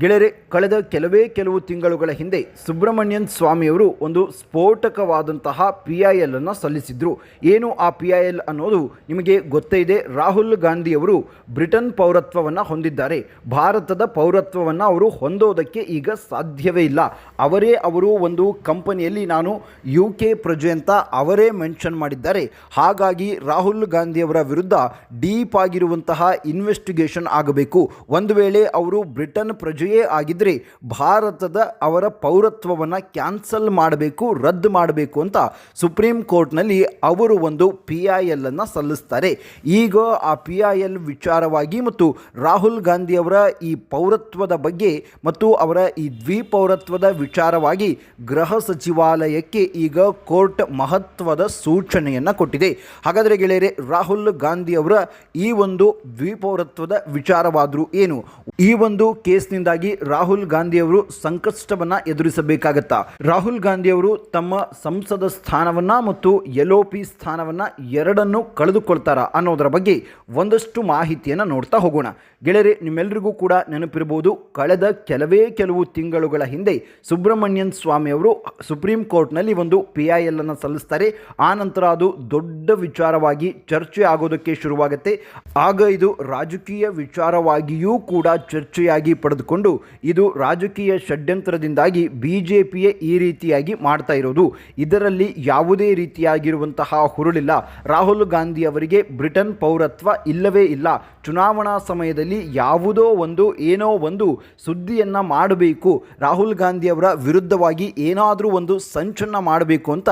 ಗೆಳೆಯರೆ, ಕಳೆದ ಕೆಲವೇ ಕೆಲವು ತಿಂಗಳುಗಳ ಹಿಂದೆ ಸುಬ್ರಹ್ಮಣ್ಯನ್ ಸ್ವಾಮಿಯವರು ಒಂದು ಸ್ಫೋಟಕವಾದಂತಹ ಪಿ ಐ ಎಲ್ ಅನ್ನು ಸಲ್ಲಿಸಿದ್ರು. ಏನು ಆ ಪಿ ಐ ಎಲ್ ಅನ್ನೋದು ನಿಮಗೆ ಗೊತ್ತೇ ಇದೆ. ರಾಹುಲ್ ಗಾಂಧಿಯವರು ಬ್ರಿಟನ್ ಪೌರತ್ವವನ್ನು ಹೊಂದಿದ್ದಾರೆ. ಭಾರತದ ಪೌರತ್ವವನ್ನು ಅವರು ಹೊಂದೋದಕ್ಕೆ ಈಗ ಸಾಧ್ಯವೇ ಇಲ್ಲ. ಅವರೇ ಅವರು ಒಂದು ಕಂಪನಿಯಲ್ಲಿ ನಾನು ಯು ಕೆ ಪ್ರಜೆ ಅಂತ ಅವರೇ ಮೆನ್ಷನ್ ಮಾಡಿದ್ದಾರೆ. ಹಾಗಾಗಿ ರಾಹುಲ್ ಗಾಂಧಿಯವರ ವಿರುದ್ಧ ಡೀಪ್ ಆಗಿರುವಂತಹ ಇನ್ವೆಸ್ಟಿಗೇಷನ್ ಆಗಬೇಕು. ಒಂದು ವೇಳೆ ಅವರು ಬ್ರಿಟನ್ ಪ್ರಜೆಯೇ ಆಗಿದ್ದರೆ ಭಾರತದ ಅವರ ಪೌರತ್ವವನ್ನು ಕ್ಯಾನ್ಸಲ್ ಮಾಡಬೇಕು, ರದ್ದು ಮಾಡಬೇಕು ಅಂತ ಸುಪ್ರೀಂ ಕೋರ್ಟ್ನಲ್ಲಿ ಅವರು ಒಂದು ಪಿ ಐ ಎಲ್ಲನ್ನು ಸಲ್ಲಿಸ್ತಾರೆ. ಈಗ ಆ ಪಿ ಐ ಎಲ್ ವಿಚಾರವಾಗಿ ಮತ್ತು ರಾಹುಲ್ ಗಾಂಧಿಯವರ ಈ ಪೌರತ್ವದ ಬಗ್ಗೆ ಮತ್ತು ಅವರ ಈ ದ್ವಿಪೌರತ್ವದ ವಿಚಾರವಾಗಿ ಗೃಹ ಸಚಿವಾಲಯಕ್ಕೆ ಈಗ ಕೋರ್ಟ್ ಮಹತ್ವದ ಸೂಚನೆಯನ್ನು ಕೊಟ್ಟಿದೆ. ಹಾಗಾದರೆ ಗೆಳೆಯರೆ, ರಾಹುಲ್ ಗಾಂಧಿಯವರ ಈ ಒಂದು ದ್ವಿಪೌರತ್ವದ ವಿಚಾರವಾದರೂ ಏನು? ಈ ಒಂದು ಕೇಸ್ನಿಂದಾಗಿ ರಾಹುಲ್ ಗಾಂಧಿ ಅವರು ಸಂಕಷ್ಟವನ್ನ ಎದುರಿಸಬೇಕಾಗತ್ತಾ? ರಾಹುಲ್ ಗಾಂಧಿ ಅವರು ತಮ್ಮ ಸಂಸದ ಸ್ಥಾನವನ್ನ ಮತ್ತು ಎಲ್ ಪಿ ಸ್ಥಾನವನ್ನ ಎರಡನ್ನು ಕಳೆದುಕೊಳ್ತಾರ ಅನ್ನೋದರ ಬಗ್ಗೆ ಒಂದಷ್ಟು ಮಾಹಿತಿಯನ್ನು ನೋಡ್ತಾ ಹೋಗೋಣ. ಗೆಳೆಯರೆ ನಿಮ್ಮೆಲ್ಲರಿಗೂ ಕೂಡ ನೆನಪಿರಬಹುದು ಕಳೆದ ಕೆಲವೇ ಕೆಲವು ತಿಂಗಳುಗಳ ಹಿಂದೆ ಸುಬ್ರಹ್ಮಣ್ಯನ್ ಸ್ವಾಮಿ ಅವರು ಸುಪ್ರೀಂ ಕೋರ್ಟ್ನಲ್ಲಿ ಒಂದು ಪಿ ಐ ಎಲ್ ಅನ್ನು ಸಲ್ಲಿಸ್ತಾರೆ. ಆ ನಂತರ ಅದು ದೊಡ್ಡ ವಿಚಾರವಾಗಿ ಚರ್ಚೆ ಆಗೋದಕ್ಕೆ ಶುರುವಾಗುತ್ತೆ. ಆಗ ಇದು ರಾಜಕೀಯ ವಿಚಾರವಾಗಿಯೂ ಕೂಡ ಚರ್ಚೆಯಾಗಿ ಪಡೆದುಕೊಂಡು ಇದು ರಾಜಕೀಯ ಷಡ್ಯಂತ್ರದಿಂದಾಗಿ ಬಿ ಜೆ ಪಿಯೇ ಈ ರೀತಿಯಾಗಿ ಮಾಡ್ತಾ ಇರೋದು. ಇದರಲ್ಲಿ ಯಾವುದೇ ರೀತಿಯಾಗಿರುವಂತಹ ಹುರುಳಿಲ್ಲ. ರಾಹುಲ್ ಗಾಂಧಿ ಅವರಿಗೆ ಬ್ರಿಟನ್ ಪೌರತ್ವ ಇಲ್ಲವೇ ಇಲ್ಲ. ಚುನಾವಣಾ ಸಮಯದಲ್ಲಿ ಯಾವುದೋ ಒಂದು, ಏನೋ ಒಂದು ಸುದ್ದಿಯನ್ನು ಮಾಡಬೇಕು. ರಾಹುಲ್ ಗಾಂಧಿ ಅವರ ವಿರುದ್ಧವಾಗಿ ಏನಾದರೂ ಒಂದು ಸಂಚನ್ನು ಮಾಡಬೇಕು ಅಂತ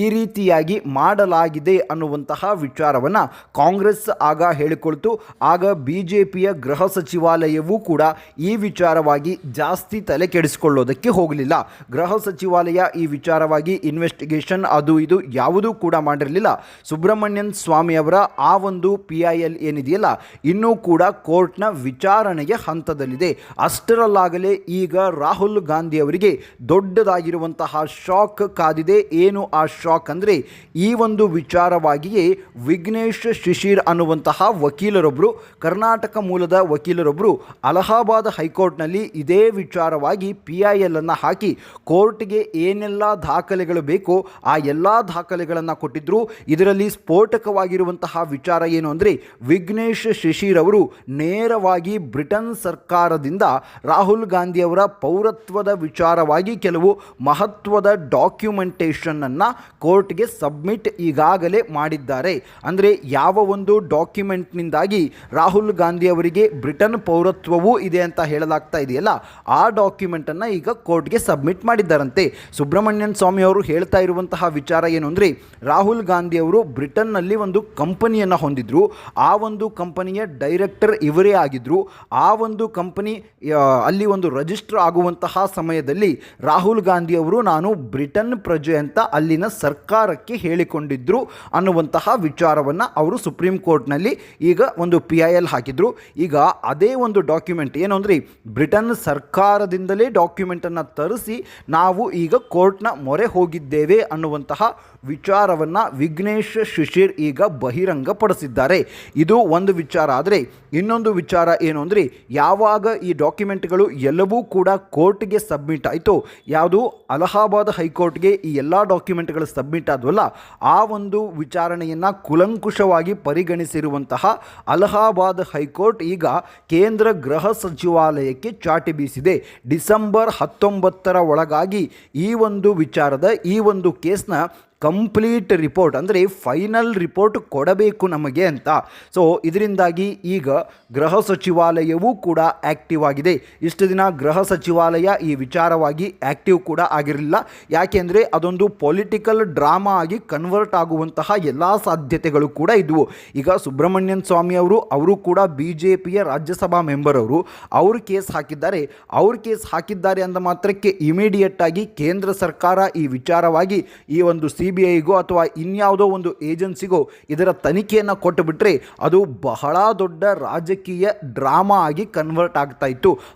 ಈ ರೀತಿಯಾಗಿ ಮಾಡಲಾಗಿದೆ ಅನ್ನುವಂತಹ ವಿಚಾರವನ್ನು ಕಾಂಗ್ರೆಸ್ ಆಗ ಹೇಳಿಕೊಳ್ತು. ಆಗ ಬಿ ಜೆ ಪಿಯ ಗೃಹ ಸಚಿವಾಲಯವೂ ಕೂಡ ಈ ವಿಚಾರವಾಗಿ ಜಾಸ್ತಿ ತಲೆ ಕೆಡಿಸಿಕೊಳ್ಳೋದಕ್ಕೆ ಹೋಗಲಿಲ್ಲ. ಗೃಹ ಸಚಿವಾಲಯ ಈ ವಿಚಾರವಾಗಿ ಇನ್ವೆಸ್ಟಿಗೇಷನ್ ಅದು ಇದು ಯಾವುದೂ ಕೂಡ ಮಾಡಿರಲಿಲ್ಲ. ಸುಬ್ರಹ್ಮಣ್ಯನ್ ಸ್ವಾಮಿ ಅವರ ಆ ಒಂದು ಪಿ ಐ ಎಲ್ ಏನಿದೆಯಲ್ಲ, ಇನ್ನೂ ಕೂಡ ಕೋರ್ಟ್ನ ವಿಚಾರಣೆಯ ಹಂತದಲ್ಲಿದೆ. ಅಷ್ಟರಲ್ಲಾಗಲೇ ಈಗ ರಾಹುಲ್ ಗಾಂಧಿ ಅವರಿಗೆ ದೊಡ್ಡದಾಗಿರುವಂತಹ ಶಾಕ್ ಕಾದಿದೆ. ಏನು ಆ ಶಾಕ್ ಅಂದರೆ, ಈ ಒಂದು ವಿಚಾರವಾಗಿಯೇ ವಿಘ್ನೇಶ್ ಶಿಶಿರ್ ಅನ್ನುವಂತಹ ವಕೀಲರೊಬ್ಬರು ಕರ್ನಾಟಕ ಮೂಲದ ವಕೀಲರೊಬ್ಬರು ಅಲಹಾಬಾದ್ ಹೈಕೋರ್ಟ್ನಲ್ಲಿ ಇದೇ ವಿಚಾರವಾಗಿ ಪಿ ಐ ಎಲ್ ಅನ್ನು ಹಾಕಿ ಕೋರ್ಟ್ಗೆ ಏನೆಲ್ಲ ದಾಖಲೆಗಳು ಬೇಕೋ ಆ ಎಲ್ಲ ದಾಖಲೆಗಳನ್ನು ಕೊಟ್ಟಿದ್ದರು ಇದರಲ್ಲಿ ಸ್ಫೋಟಕವಾಗಿರುವಂತಹ ವಿಚಾರ ಏನು ಅಂದರೆ ವಿಘ್ನೇಶ್ ಶಿಶಿರ್ ಅವರು ನೇರವಾಗಿ ಬ್ರಿಟನ್ ಸರ್ಕಾರದಿಂದ ರಾಹುಲ್ ಗಾಂಧಿಯವರ ಪೌರತ್ವದ ವಿಚಾರವಾಗಿ ಕೆಲವು ಮಹತ್ವದ ಡಾಕ್ಯುಮೆಂಟೇಷನ್ ಅನ್ನು ಕೋರ್ಟ್ಗೆ ಸಬ್ಮಿಟ್ ಈಗಾಗಲೇ ಮಾಡಿದ್ದಾರೆ. ಅಂದರೆ ಯಾವ ಒಂದು ಡಾಕ್ಯುಮೆಂಟ್ನಿಂದಾಗಿ ರಾಹುಲ್ ಗಾಂಧಿ ಅವರಿಗೆ ಬ್ರಿಟನ್ ಪೌರತ್ವವೂ ಇದೆ ಅಂತ ಹೇಳಲಾಗ್ತಾ ಇದೆಯಲ್ಲ, ಆ ಡಾಕ್ಯುಮೆಂಟನ್ನು ಈಗ ಕೋರ್ಟ್ಗೆ ಸಬ್ಮಿಟ್ ಮಾಡಿದ್ದಾರಂತೆ. ಸುಬ್ರಹ್ಮಣ್ಯನ್ ಸ್ವಾಮಿ ಅವರು ಹೇಳ್ತಾ ಇರುವಂತಹ ವಿಚಾರ ಏನು ಅಂದರೆ, ರಾಹುಲ್ ಗಾಂಧಿ ಅವರು ಬ್ರಿಟನ್ನಲ್ಲಿ ಒಂದು ಕಂಪನಿಯನ್ನು ಹೊಂದಿದ್ರು. ಆ ಒಂದು ಕಂಪನಿಯ ಡೈರೆಕ್ಟರ್ ಇವರೇ ಆಗಿದ್ದರು ಆ ಒಂದು ಕಂಪನಿ ಅಲ್ಲಿ ಒಂದು ರಜಿಸ್ಟರ್ ಆಗುವಂತಹ ಸಮಯದಲ್ಲಿ ರಾಹುಲ್ ಗಾಂಧಿ ಅವರು, ನಾನು ಬ್ರಿಟನ್ ಪ್ರಜೆ ಅಂತ ಅಲ್ಲಿನ ಸರ್ಕಾರಕ್ಕೆ ಹೇಳಿಕೊಂಡಿದ್ದರು ಅನ್ನುವಂತಹ ವಿಚಾರವನ್ನು ಅವರು ಸುಪ್ರೀಂ ಕೋರ್ಟ್ನಲ್ಲಿ ಈಗ ಒಂದು ಪಿ ಐ ಎಲ್ ಹಾಕಿದ್ರು. ಈಗ ಅದೇ ಒಂದು ಡಾಕ್ಯುಮೆಂಟ್ ಏನು ಅಂದರೆ ಬ್ರಿಟನ್ ಸರ್ಕಾರದಿಂದಲೇ ಡಾಕ್ಯುಮೆಂಟನ್ನು ತರಿಸಿ ನಾವು ಈಗ ಕೋರ್ಟ್ನ ಮೊರೆ ಹೋಗಿದ್ದೇವೆ ಅನ್ನುವಂತಹ ವಿಚಾರವನ್ನು ವಿಘ್ನೇಶ್ ಶಿಶಿರ್ ಈಗ ಬಹಿರಂಗಪಡಿಸಿದ್ದಾರೆ. ಇದು ಒಂದು ವಿಚಾರ. ಆದರೆ ಇನ್ನೊಂದು ವಿಚಾರ ಏನು ಅಂದರೆ ಯಾವಾಗ ಈ ಡಾಕ್ಯುಮೆಂಟ್ಗಳು ಎಲ್ಲವೂ ಕೂಡ ಕೋರ್ಟ್ಗೆ ಸಬ್ಮಿಟ್ ಆಯಿತು, ಯಾವುದು ಅಲಹಾಬಾದ್ ಹೈಕೋರ್ಟ್ಗೆ ಈ ಎಲ್ಲ ಡಾಕ್ಯುಮೆಂಟ್ಗಳು ಸಬ್ಮಿಟ್ ಆದವಲ್ಲ, ಆ ಒಂದು ವಿಚಾರಣೆಯನ್ನು ಕುಲಂಕುಷವಾಗಿ ಪರಿಗಣಿಸಿರುವಂತಹ ಅಲಹಾಬಾದ್ ಹೈಕೋರ್ಟ್ ಈಗ ಕೇಂದ್ರ ಗೃಹ ಸಚಿವಾಲಯಕ್ಕೆ ಚಾಟಿ ಬೀಸಿದೆ. ಡಿಸೆಂಬರ್ ಹತ್ತೊಂಬತ್ತರ ಒಳಗಾಗಿ ಈ ಒಂದು ವಿಚಾರದ ಈ ಒಂದು ಕೇಸ್ನ ಕಂಪ್ಲೀಟ್ ರಿಪೋರ್ಟ್, ಅಂದರೆ ಫೈನಲ್ ರಿಪೋರ್ಟ್ ಕೊಡಬೇಕು ನಮಗೆ ಅಂತ. ಸೊ ಇದರಿಂದಾಗಿ ಈಗ ಗೃಹ ಸಚಿವಾಲಯವೂ ಕೂಡ ಆ್ಯಕ್ಟಿವ್ ಆಗಿದೆ. ಇಷ್ಟು ದಿನ ಗೃಹ ಸಚಿವಾಲಯ ಈ ವಿಚಾರವಾಗಿ ಆ್ಯಕ್ಟಿವ್ ಕೂಡ ಆಗಿರಲಿಲ್ಲ. ಯಾಕೆಂದರೆ ಅದೊಂದು ಪೊಲಿಟಿಕಲ್ ಡ್ರಾಮಾ ಆಗಿ ಕನ್ವರ್ಟ್ ಆಗುವಂತಹ ಎಲ್ಲ ಸಾಧ್ಯತೆಗಳು ಕೂಡ ಇದ್ವು. ಈಗ ಸುಬ್ರಹ್ಮಣ್ಯನ್ ಸ್ವಾಮಿ ಅವರು ಅವರು ಕೂಡ ಬಿ ಜೆ ಪಿಯ ರಾಜ್ಯಸಭಾ ಮೆಂಬರ್ ಅವರು ಅವರು ಕೇಸ್ ಹಾಕಿದ್ದಾರೆ. ಅವ್ರು ಕೇಸ್ ಹಾಕಿದ್ದಾರೆ ಅಂದ ಮಾತ್ರಕ್ಕೆ ಇಮಿಡಿಯೇಟ್ ಆಗಿ ಕೇಂದ್ರ ಸರ್ಕಾರ ಈ ವಿಚಾರವಾಗಿ ಈ ಒಂದು ಸಿ ಬಿ ಐಗೋ ಅಥವಾ ಇನ್ಯಾವುದೋ ಒಂದು ಏಜೆನ್ಸಿಗೋ ಇದರ ತನಿಖೆಯನ್ನು ಕೊಟ್ಟು ಬಿಟ್ಟರೆ ಅದು ಬಹಳ ದೊಡ್ಡ ರಾಜಕೀಯ ಡ್ರಾಮಾ ಆಗಿ ಕನ್ವರ್ಟ್ ಆಗ್ತಾ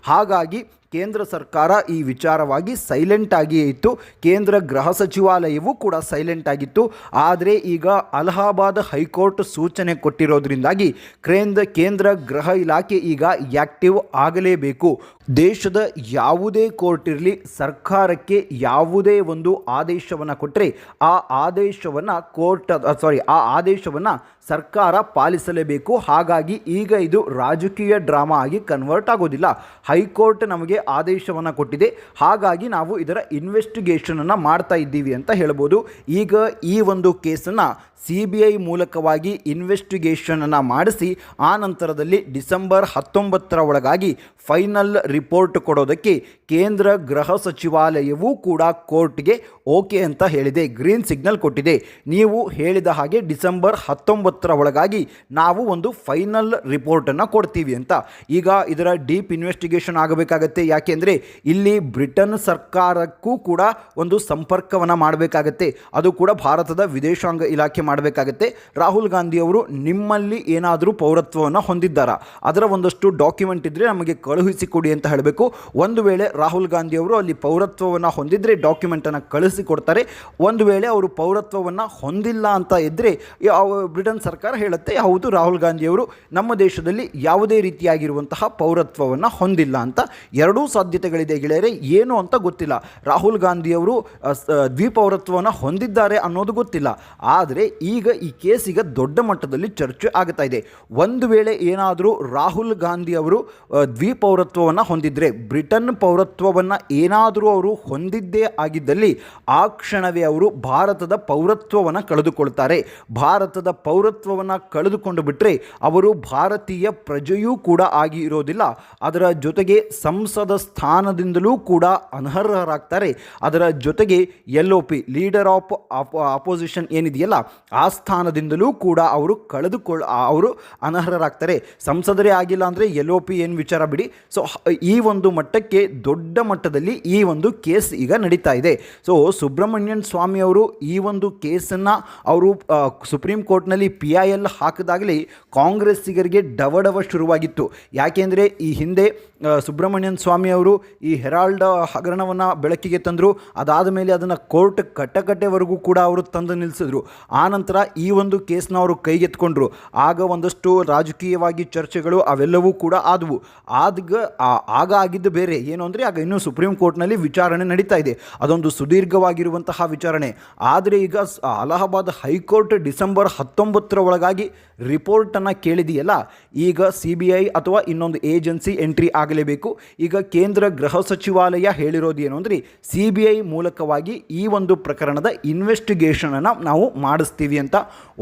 ಹಾಗಾಗಿ ಕೇಂದ್ರ ಸರ್ಕಾರ ಈ ವಿಚಾರವಾಗಿ ಸೈಲೆಂಟ್ ಆಗಿಯೇ ಇತ್ತು. ಕೇಂದ್ರ ಗೃಹ ಸಚಿವಾಲಯವೂ ಕೂಡ ಸೈಲೆಂಟ್ ಆಗಿತ್ತು. ಆದರೆ ಈಗ ಅಲಹಾಬಾದ್ ಹೈಕೋರ್ಟ್ ಸೂಚನೆ ಕೊಟ್ಟಿರೋದ್ರಿಂದಾಗಿ ಕೇಂದ್ರ ಕೇಂದ್ರ ಗೃಹ ಇಲಾಖೆ ಈಗ ಆ್ಯಕ್ಟಿವ್ ಆಗಲೇಬೇಕು. ದೇಶದ ಯಾವುದೇ ಕೋರ್ಟ್ ಇರಲಿ, ಸರ್ಕಾರಕ್ಕೆ ಯಾವುದೇ ಒಂದು ಆದೇಶವನ್ನು ಕೊಟ್ಟರೆ ಆ ಆದೇಶವನ್ನು ಕೋರ್ಟ್ ಸಾರಿ ಆ ಆದೇಶವನ್ನು ಸರ್ಕಾರ ಪಾಲಿಸಲೇಬೇಕು. ಹಾಗಾಗಿ ಈಗ ಇದು ರಾಜಕೀಯ ಡ್ರಾಮಾ ಆಗಿ ಕನ್ವರ್ಟ್ ಆಗೋದಿಲ್ಲ. ಹೈಕೋರ್ಟ್ ನಮಗೆ ಆದೇಶವನ್ನು ಕೊಟ್ಟಿದೆ. ಹಾಗಾಗಿ ನಾವು ಇದರ ಇನ್ವೆಸ್ಟಿಗೇಷನನ್ನು ಮಾಡ್ತಾ ಇದ್ದೀವಿ ಅಂತ ಹೇಳ್ಬೋದು. ಈಗ ಈ ಒಂದು ಕೇಸನ್ನು ಸಿ ಬಿ ಐ ಮೂಲಕವಾಗಿ ಇನ್ವೆಸ್ಟಿಗೇಷನನ್ನು ಮಾಡಿಸಿ, ಆ ನಂತರದಲ್ಲಿ ಡಿಸೆಂಬರ್ ಹತ್ತೊಂಬತ್ತರ ಒಳಗಾಗಿ ಫೈನಲ್ ರಿಪೋರ್ಟ್ ಕೊಡೋದಕ್ಕೆ ಕೇಂದ್ರ ಗೃಹ ಸಚಿವಾಲಯವೂ ಕೂಡ ಕೋರ್ಟ್ಗೆ ಓಕೆ ಅಂತ ಹೇಳಿದೆ ಗ್ರೀನ್ ಸಿಗ್ನಲ್ ಕೊಟ್ಟಿದೆ. ನೀವು ಹೇಳಿದ ಹಾಗೆ ಡಿಸೆಂಬರ್ ಹತ್ತೊಂಬತ್ತರ ಒಳಗಾಗಿ ನಾವು ಒಂದು ಫೈನಲ್ ರಿಪೋರ್ಟನ್ನು ಕೊಡ್ತೀವಿ ಅಂತ. ಈಗ ಇದರ ಡೀಪ್ ಇನ್ವೆಸ್ಟಿಗೇಷನ್ ಆಗಬೇಕಾಗತ್ತೆ ಯಾಕೆಂದರೆ ಇಲ್ಲಿ ಬ್ರಿಟನ್ ಸರ್ಕಾರಕ್ಕೂ ಕೂಡ ಒಂದು ಸಂಪರ್ಕವನ್ನು ಮಾಡಬೇಕಾಗತ್ತೆ. ಅದು ಕೂಡ ಭಾರತದ ವಿದೇಶಾಂಗ ಇಲಾಖೆ ಮಾಡಬೇಕಾಗತ್ತೆ. ರಾಹುಲ್ ಗಾಂಧಿಯವರು ನಿಮ್ಮಲ್ಲಿ ಏನಾದರೂ ಪೌರತ್ವವನ್ನು ಹೊಂದಿದ್ದಾರಾ? ಅದರ ಒಂದಷ್ಟು ಡಾಕ್ಯುಮೆಂಟ್ ಇದ್ದರೆ ನಮಗೆ ಕಳುಹಿಸಿಕೊಡಿ ಅಂತ ಹೇಳಬೇಕು. ಒಂದು ವೇಳೆ ರಾಹುಲ್ ಗಾಂಧಿಯವರು ಅಲ್ಲಿ ಪೌರತ್ವವನ್ನು ಹೊಂದಿದ್ರೆ ಡಾಕ್ಯುಮೆಂಟನ್ನು ಕಳಿಸಿಕೊಡ್ತಾರೆ ಒಂದು ವೇಳೆ ಅವರು ಪೌರತ್ವವನ್ನು ಹೊಂದಿಲ್ಲ ಅಂತ ಇದ್ದರೆ ಬ್ರಿಟನ್ ಸರ್ಕಾರ ಹೇಳುತ್ತೆ, ಹೌದು ರಾಹುಲ್ ಗಾಂಧಿಯವರು ನಮ್ಮ ದೇಶದಲ್ಲಿ ಯಾವುದೇ ರೀತಿಯಾಗಿರುವಂತಹ ಪೌರತ್ವವನ್ನು ಹೊಂದಿಲ್ಲ ಅಂತ ಎರಡೂ ಸಾಧ್ಯತೆಗಳಿದೆ ಗೆಳೆಯರೆ, ಏನು ಅಂತ ಗೊತ್ತಿಲ್ಲ. ರಾಹುಲ್ ಗಾಂಧಿ ಅವರು ಹೊಂದಿದ್ದಾರೆ ಅನ್ನೋದು ಗೊತ್ತಿಲ್ಲ. ಆದರೆ ಈಗ ಈ ಕೇಸಿಗೆ ದೊಡ್ಡ ಮಟ್ಟದಲ್ಲಿ ಚರ್ಚೆ ಆಗ್ತಾ ಇದೆ. ಒಂದು ವೇಳೆ ಏನಾದರೂ ರಾಹುಲ್ ಗಾಂಧಿ ಅವರು ದ್ವಿಪೌರತ್ವವನ್ನು ಹೊಂದಿದ್ರೆ, ಬ್ರಿಟನ್ ಪೌರತ್ವವನ್ನು ಏನಾದರೂ ಅವರು ಹೊಂದಿದ್ದೇ ಆಗಿದ್ದಲ್ಲಿ, ಆ ಕ್ಷಣವೇ ಅವರು ಭಾರತದ ಪೌರತ್ವವನ್ನು ಕಳೆದುಕೊಳ್ತಾರೆ. ಭಾರತದ ಪೌರತ್ವವನ್ನು ಕಳೆದುಕೊಂಡು ಬಿಟ್ಟರೆ ಅವರು ಭಾರತೀಯ ಪ್ರಜೆಯೂ ಕೂಡ ಆಗಿ ಇರೋದಿಲ್ಲ. ಅದರ ಜೊತೆಗೆ ಸಂಸದ ಸ್ಥಾನದಿಂದಲೂ ಕೂಡ ಅನರ್ಹರಾಗ್ತಾರೆ. ಅದರ ಜೊತೆಗೆ L O P leader of opposition ಏನಿದೆಯಲ್ಲ, ಆ ಸ್ಥಾನದಿಂದಲೂ ಕೂಡ ಅವರು ಕಳೆದುಕೊಳ್ಳ, ಅವರು ಅನರ್ಹರಾಗ್ತಾರೆ. ಸಂಸದರೇ ಆಗಿಲ್ಲ ಅಂದರೆ ಎಲ್ ಒ ಪಿ ಏನು ವಿಚಾರ ಬಿಡಿ. ಸೊ ಈ ಒಂದು ಮಟ್ಟಕ್ಕೆ ದೊಡ್ಡ ಮಟ್ಟದಲ್ಲಿ ಈ ಒಂದು ಕೇಸ್ ಈಗ ನಡೀತಾ ಇದೆ. ಸೊ ಸುಬ್ರಹ್ಮಣ್ಯನ್ ಸ್ವಾಮಿ ಅವರು ಈ ಒಂದು ಕೇಸನ್ನು ಅವರು ಸುಪ್ರೀಂ ಕೋರ್ಟ್ನಲ್ಲಿ ಪಿ ಐ ಎಲ್ ಹಾಕಿದಾಗಲೇ ಕಾಂಗ್ರೆಸ್ಸಿಗರಿಗೆ ಡವಡವ ಶುರುವಾಗಿತ್ತು. ಯಾಕೆಂದರೆ ಈ ಹಿಂದೆ ಸುಬ್ರಹ್ಮಣ್ಯನ್ ಸ್ವಾಮಿ ಅವರು ಈ ಹೆರಾಲ್ಡ್ ಹಗರಣವನ್ನು ಬೆಳಕಿಗೆ ತಂದರು. ಅದಾದ ಮೇಲೆ ಅದನ್ನು ಕೋರ್ಟ್ ಕಟ್ಟಕಟ್ಟೆವರೆಗೂ ಕೂಡ ಅವರು ತಂದು ನಿಲ್ಲಿಸಿದ್ರು ಆನಂತರ ಈ ಒಂದು ಕೇಸ್ನ ಅವರು ಕೈಗೆತ್ಕೊಂಡ್ರು. ಆಗ ಒಂದಷ್ಟು ರಾಜಕೀಯವಾಗಿ ಚರ್ಚೆಗಳು ಅವೆಲ್ಲವೂ ಕೂಡ ಆದವು. ಆದ್ಗ ಆಗ ಆಗಿದ್ದು ಬೇರೆ. ಏನು ಅಂದರೆ ಆಗ ಇನ್ನೂ ಸುಪ್ರೀಂ ಕೋರ್ಟ್ನಲ್ಲಿ ವಿಚಾರಣೆ ನಡೀತಾ ಇದೆ. ಅದೊಂದು ಸುದೀರ್ಘವಾಗಿರುವಂತಹ ವಿಚಾರಣೆ. ಆದರೆ ಈಗ ಅಲಹಾಬಾದ್ ಹೈಕೋರ್ಟ್ ಡಿಸೆಂಬರ್ ಹತ್ತೊಂಬತ್ತರ ಒಳಗಾಗಿ ರಿಪೋರ್ಟನ್ನು ಕೇಳಿದೆಯಲ್ಲ? ಈಗ ಸಿ ಬಿ ಐ ಅಥವಾ ಇನ್ನೊಂದು ಏಜೆನ್ಸಿ ಎಂಟ್ರಿ ಆಗಲೇಬೇಕು. ಈಗ ಕೇಂದ್ರ ಗೃಹ ಸಚಿವಾಲಯ ಹೇಳಿರೋದು ಏನು ಅಂದರೆ ಸಿ ಬಿ ಐ ಮೂಲಕವಾಗಿ ಈ ಒಂದು ಪ್ರಕರಣದ ಇನ್ವೆಸ್ಟಿಗೇಷನನ್ನು ನಾವು ಮಾಡಿಸ್ತೀವಿ ಅಂತ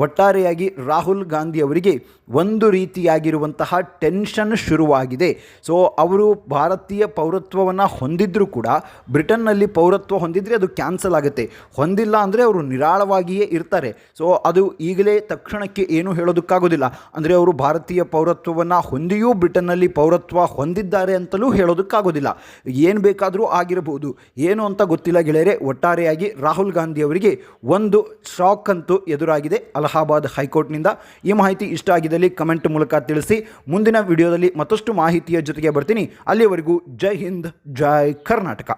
ಒಟ್ಟಾರೆಯಾಗಿ ರಾಹುಲ್ ಗಾಂಧಿ ಅವರಿಗೆ ಒಂದು ರೀತಿಯಾಗಿರುವಂತಹ ಟೆನ್ಷನ್ ಶುರುವಾಗಿದೆ. ಸೊ ಅವರು ಭಾರತೀಯ ಪೌರತ್ವವನ್ನು ಹೊಂದಿದ್ರೂ ಕೂಡ, ಬ್ರಿಟನ್ನಲ್ಲಿ ಪೌರತ್ವ ಹೊಂದಿದರೆ ಅದು ಕ್ಯಾನ್ಸಲ್ ಆಗುತ್ತೆ. ಹೊಂದಿಲ್ಲ ಅಂದರೆ ಅವರು ನಿರಾಳವಾಗಿಯೇ ಇರ್ತಾರೆ. ಸೊ ಅದು ಈಗಲೇ ತಕ್ಷಣಕ್ಕೆ ಏನು ಹೇಳೋದಕ್ಕಾಗೋದಿಲ್ಲ. ಅಂದರೆ ಅವರು ಭಾರತೀಯ ಪೌರತ್ವವನ್ನು ಹೊಂದಿಯೂ ಬ್ರಿಟನ್ನಲ್ಲಿ ಪೌರತ್ವ ಹೊಂದಿದ್ದಾರೆ ಅಂತಲೂ ಹೇಳೋದಕ್ಕಾಗೋದಿಲ್ಲ ಏನು ಬೇಕಾದರೂ ಆಗಿರಬಹುದು ಏನು ಅಂತ ಗೊತ್ತಿಲ್ಲ ಗೆಳೆಯರೆ, ಒಟ್ಟಾರೆಯಾಗಿ ರಾಹುಲ್ ಗಾಂಧಿ ಅವರಿಗೆ ಒಂದು ಶಾಕ್ ಅಂತೂ ಎದುರಾಗಿದೆ ಅಲಹಾಬಾದ್ ಹೈಕೋರ್ಟ್ನಿಂದ. ಈ ಮಾಹಿತಿ ಇಷ್ಟ ಆಗಿದ್ದಲ್ಲಿ ಕಮೆಂಟ್ ಮೂಲಕ ತಿಳಿಸಿ. ಮುಂದಿನ ವಿಡಿಯೋದಲ್ಲಿ ಮತ್ತಷ್ಟು ಮಾಹಿತಿಯ ಜೊತೆಗೆ ಬರ್ತೀನಿ. ಅಲ್ಲಿವರೆಗೂ ಜೈ ಹಿಂದ್, ಜೈ ಕರ್ನಾಟಕ.